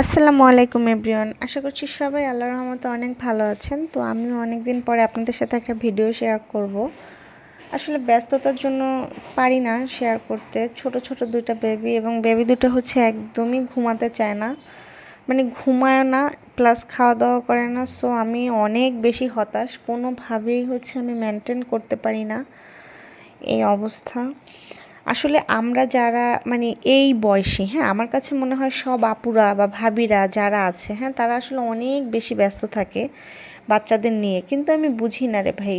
আসসালামু আলাইকুম, এভরিওয়ান। আশা করছি সবাই আল্লাহ রহমতে অনেক ভালো আছেন। তো আমিও অনেক দিন পরে আপনাদের সাথে একটা ভিডিও শেয়ার করব। আসলে ব্যস্ততার জন্য পারি না শেয়ার করতে। ছোট ছোট দুইটা বেবি এবং বেবি দুটো হচ্ছে একদমই ঘুমাতে চায় না। মানে ঘুমায় না প্লাস খাওয়া দাওয়া করে না। সো আমি অনেক বেশি হতাশ। কোনোভাবেই হচ্ছে আমি মেনটেন করতে পারি না। এই অবস্থা। আসলে আমরা যারা মানে এই বয়সী হ্যাঁ আমার কাছে মনে হয় সব আপুরা বা ভাবিরা যারা আছে হ্যাঁ তারা আসলে অনেক বেশি ব্যস্ত থাকে বাচ্চাদের নিয়ে। কিন্তু আমি বুঝি না রে ভাই,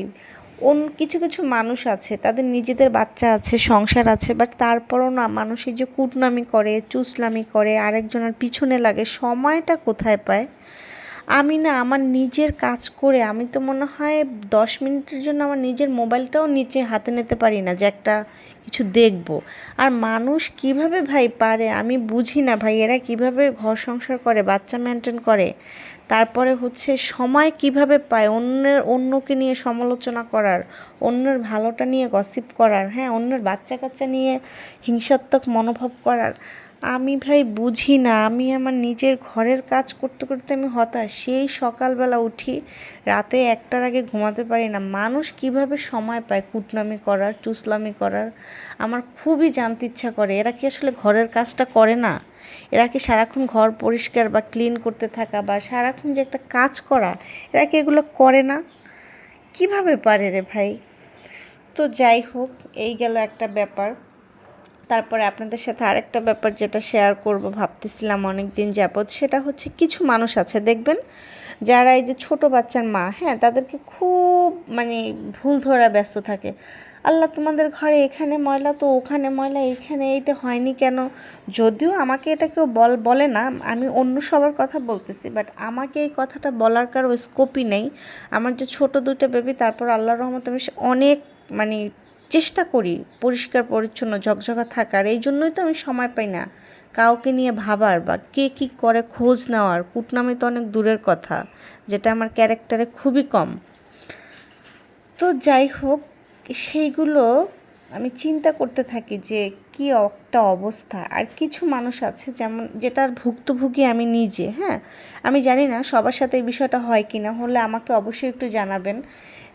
অন কিছু কিছু মানুষ আছে, তাদের নিজেদের বাচ্চা আছে, সংসার আছে বাট তারপরও না মানুষ এই যে কুটনামি করে চুসলামি করে, আরেকজনের পিছনে লাগে, সময়টা কোথায় পায়? আমি না আমার নিজের কাজ করে, আমি তো মনে হয় দশ মিনিটের জন্য আমার নিজের মোবাইলটাও নিচে হাতে নিতে পারি না যে একটা কিছু দেখব। আর মানুষ কীভাবে ভাই পারে আমি বুঝি না ভাই, এরা কীভাবে ঘর সংসার করে, বাচ্চা মেনটেন করে? তারপরে হচ্ছে সময় কীভাবে পায় অন্যের, অন্যকে নিয়ে সমালোচনা করার, অন্যের ভালোটা নিয়ে গসিপ করার হ্যাঁ অন্যের বাচ্চা কাচ্চা নিয়ে হিংসাত্মক মনোভাব করার। আমি ভাই বুঝি না, আমি আমার নিজের ঘরের কাজ করতে করতে আমি হতাশ। সেই সকালবেলা উঠি, রাতে একটার আগে ঘুমাতে পারি না। মানুষ কীভাবে সময় পায় কুটনামি করার, চুসলামি করার? আমার খুবই জানতে ইচ্ছা করে, এরা কি আসলে ঘরের কাজটা করে না? এরা কি সারাক্ষণ ঘর পরিষ্কার বা ক্লিন করতে থাকা বা সারাক্ষণ যে একটা কাজ করা, এরা কি এগুলো করে না? কীভাবে পারে রে ভাই? তো যাই হোক, এই গেল একটা ব্যাপার। তারপরে আপনাদের সাথে আরেকটা ব্যাপার যেটা শেয়ার করব, ভাবতেছিলাম অনেক দিন যাবৎ, সেটা হচ্ছে কিছু মানুষ আছে, দেখবেন? যারা এই যে ছোট বাচ্চার মা হ্যাঁ তাদেরকে খুব মানে ভুল ধরা ব্যস্ত থাকে। আল্লাহ, তোমাদের ঘরে এখানে ময়লা তো ওখানে ময়লা, এইখানে এইটা হয়নি কেন? যদিও আমাকে এটা কেউ বল, বলে না, আমি অন্য সবার কথা বলতেছি বাট আমাকে এই কথাটা বলার কারও স্কোপই নেই। আমার যে ছোট দুইটা বেবি তারপর আল্লাহর রহমত আমি অনেক মানে চেষ্টা করি পরিষ্কার, পরিচ্ছন্ন, ঝকঝকা থাকার। এই জন্যই তো আমি সময় পাই না। কাউকে নিয়ে ভাবার বা কে কী করে খোঁজ নেওয়ার কুটনামি তো অনেক দূরের কথা, যেটা আমার ক্যারেক্টারে খুবই কম। তো যাই হোক, সেইগুলো আমি চিন্তা করতে থাকি যে কি একটা অবস্থা। আর কিছু মানুষ আছে যেমন, যেটার ভুক্তভোগী আমি নিজে হ্যাঁ? আমি জানি না সবার সাথে এই বিষয়টা হয় কি না হলে আমাকে অবশ্যই একটু জানাবেন।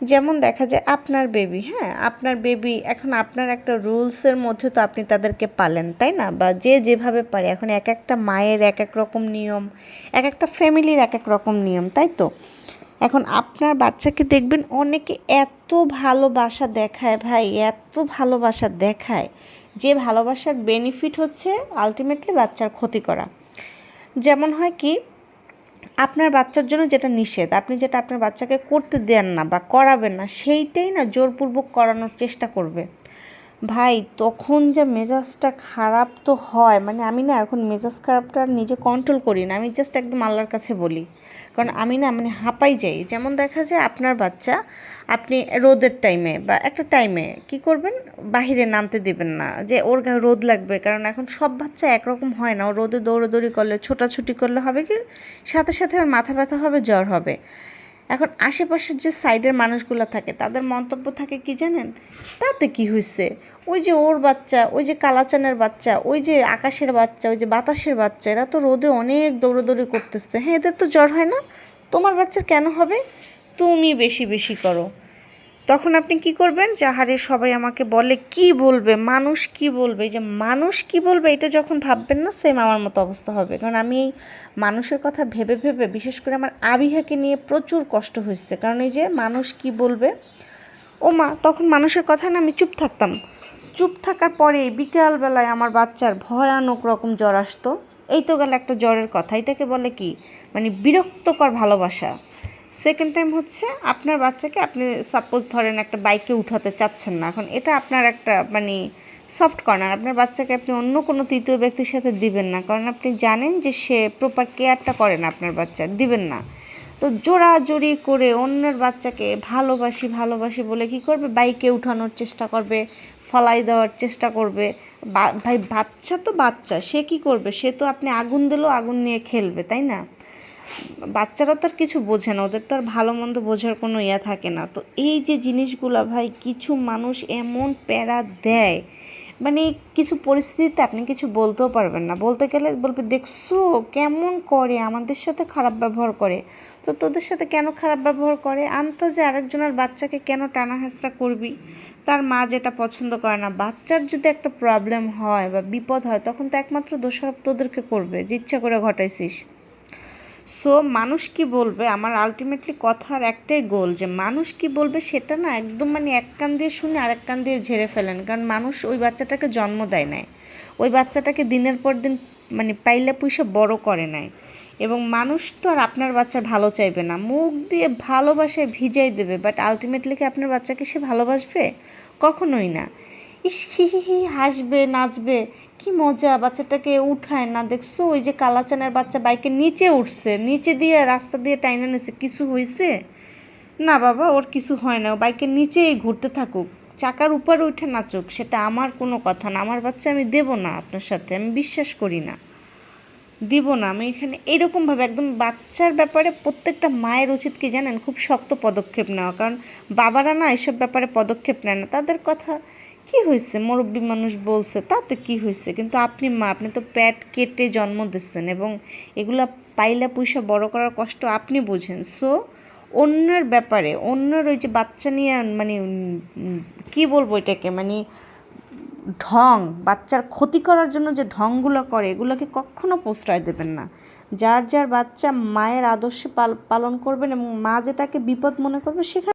যেমন দেখা যায় আপনার বেবি হ্যাঁ? আপনার বেবি এখন আপনার একটা রুলসের মধ্যে তো আপনি তাদেরকে পালেন, তাই না? বা যে যেভাবে পারে, এখন এক একটা মায়ের এক এক রকম নিয়ম, এক একটা ফ্যামিলির এক এক রকম নিয়ম, তাই তো? এখন আপনার বাচ্চাকে দেখবেন অনেকে এত ভালোবাসা দেখায় ভাই, এত ভালোবাসা দেখায় যে ভালোবাসার বেনিফিট হচ্ছে আলটিমেটলি বাচ্চার ক্ষতি করা। যেমন হয় কি, আপনার বাচ্চার জন্য যেটা নিষেধ, আপনি যেটা আপনার বাচ্চাকে করতে দেন না বা করাবেন না, সেইটাই না জোরপূর্বক করানোর চেষ্টা করবে। ভাই, তখন যে মেজাজটা খারাপ তো হয় মানে আমি না এখন মেজাজ খারাপটা নিজে কন্ট্রোল করি না, আমি জাস্ট একদম আল্লাহর কাছে বলি। কারণ আমি না মানে হাঁপাই যাই, যেমন দেখা যায় আপনার বাচ্চা, আপনি রোদের টাইমে বা একটা টাইমে কি করবেন? বাহিরে নামতে দেবেন না, যে ওর গায়ে রোদ লাগবে, কারণ এখন সব বাচ্চা একরকম হয় না, ও রোদে দৌড়োদৌড়ি করলে, ছোটাছুটি করলে হবে কি? সাথে সাথে ওর মাথা ব্যথা হবে, জ্বর হবে। এখন আশেপাশের যে সাইডের মানুষগুলো থাকে, তাদের মন্তব্য থাকে কি জানেন? তাতে কি হয়েছে ওই যে ওর বাচ্চা, ওই যে কালাচানের বাচ্চা, ওই যে আকাশের বাচ্চা, ওই যে বাতাসের বাচ্চা, এরা তো রোদে অনেক দৌড়োদৌড়ি করতেছে। হ্যাঁ এদের তো জ্বর হয় না? তোমার বাচ্চার কেন হবে? তুমি বেশি বেশি করো। তখন আপনি কি করবেন? যাহারে সবাই আমাকে বলে, কি বলবে? মানুষ কি বলবে? যে, মানুষ কি বলবে? এটা যখন ভাববেন না সেম আমার মতো অবস্থা হবে। কারণ আমি এই মানুষের কথা ভেবে ভেবে, বিশেষ করে আমার আবিহাকে নিয়ে প্রচুর কষ্ট হয়েছে। কারণ এই যে, মানুষ কি বলবে? ও মা তখন মানুষের কথা না, আমি চুপ থাকতাম। চুপ থাকার পরে বিকালবেলায় আমার বাচ্চার ভয়ানক রকম জ্বর আসতো। এই তো গেল একটা জ্বরের কথা। এটাকে বলে কি? মানে বিরক্তকর ভালোবাসা। সেকেন্ড টাইম হচ্ছে আপনার বাচ্চাকে আপনি সাপোজ ধরেন একটা বাইকে উঠাতে চাচ্ছেন না। এখন এটা আপনার একটা মানে সফট কর্নার আপনার বাচ্চাকে আপনি অন্য কোনো তৃতীয় ব্যক্তির সাথে দিবেন না। কারণ আপনি জানেন যে সে প্রপার কেয়ারটা করে না আপনার বাচ্চা। দিবেন না। তো জোড়াজোড়ি করে অন্যের বাচ্চাকে ভালোবাসি ভালোবাসি বলে কি করবে? বাইকে উঠানোর চেষ্টা করবে, ফলাই দেওয়ার চেষ্টা করবে। ভাই, বাচ্চা তো বাচ্চা। সে কি করবে? সে তো আপনি আগুন দিলেও আগুন নিয়ে খেলবে, তাই না? বাচ্চারা তো আর কিছু বোঝে না, ওদের তো আর ভালো মন্দ বোঝার কোনো ইয়া থাকে না। তো এই যে জিনিসগুলো ভাই, কিছু মানুষ এমন প্যারা দেয় মানে কিছু পরিস্থিতিতে আপনি কিছু বলতেও পারবেন না। বলতে গেলে বলবে, দেখছ, কেমন করে? আমাদের সাথে খারাপ ব্যবহার করে। তো তোদের সাথে কেন খারাপ ব্যবহার করে? আন্তাজে আরেকজনের বাচ্চাকে কেন টানা করবি? তার মা যেটা পছন্দ করে না। বাচ্চার যদি একটা প্রবলেম হয় বা বিপদ হয়, তখন তো একমাত্র দোষারোপ তোদেরকে করবে, যে ইচ্ছা করে ঘটাইছিস। সো মানুষ কি বলবে? আমার আলটিমেটলি কথার একটাই গোল যে, মানুষ কি বলবে সেটা না একদম মানে এক কান দিয়ে শুনে আরেক কান দিয়ে ঝেড়ে ফেলেন। কারণ মানুষ ওই বাচ্চাটাকে জন্ম দেয় নাই। ওই বাচ্চাটাকে দিনের পর দিন মানে পাইলে পুষে বড় করে নেয় এবং মানুষ তো আর আপনার বাচ্চা ভালো চাইবে না। মুখ দিয়ে ভালোবাসায় ভিজাই দেবে বাট আলটিমেটলি কি আপনার বাচ্চাকে সে ভালোবাসবে? কখনোই না। ইস, হি হি হি, হাসবে, নাচবে। কি মজা, বাচ্চাটাকে উঠায় না। দেখছ, ওই যে কালাচানের বাচ্চা বাইকের নিচে উঠছে। নিচে দিয়ে, রাস্তা দিয়ে টাইনা নিছে। কিছু হয়েছে না বাবা, ওর কিছু হয় না। বাইকের নিচেই ঘুরতে থাকুক। চাকার উপরে উঠে নাচুক, সেটা আমার কোনো কথা না। আমার বাচ্চা আমি দেব না আপনার সাথে। আমি বিশ্বাস করি না। দিব না। আমি এখানে এরকমভাবে একদম বাচ্চার ব্যাপারে প্রত্যেকটা মায়ের উচিত কি জানেন? খুব শক্ত পদক্ষেপ নেওয়া। কারণ বাবারা না এসব ব্যাপারে পদক্ষেপ নেয় না। তাদের কথা কি হয়েছে মুরব্বী মানুষ বলছে, তাতে কি হয়েছে কিন্তু আপনি মা, আপনি তো প্যাট কেটে জন্ম দিচ্ছেন এবং এগুলা পাইলা পয়সা বড় করার কষ্ট আপনি বুঝেন। সো অন্যের ব্যাপারে, অন্যের ওই যে বাচ্চা নিয়ে মানে কি বলব এটাকে মানে ঢং, বাচ্চার ক্ষতি করার জন্য যে ঢংগুলো করে, এগুলোকে কখনো প্রশ্রয় দেবেন না। যার যার বাচ্চা মায়ের আদর্শে পাল, পালন করবেন এবং মা যেটাকে বিপদ মনে করবে সেখানে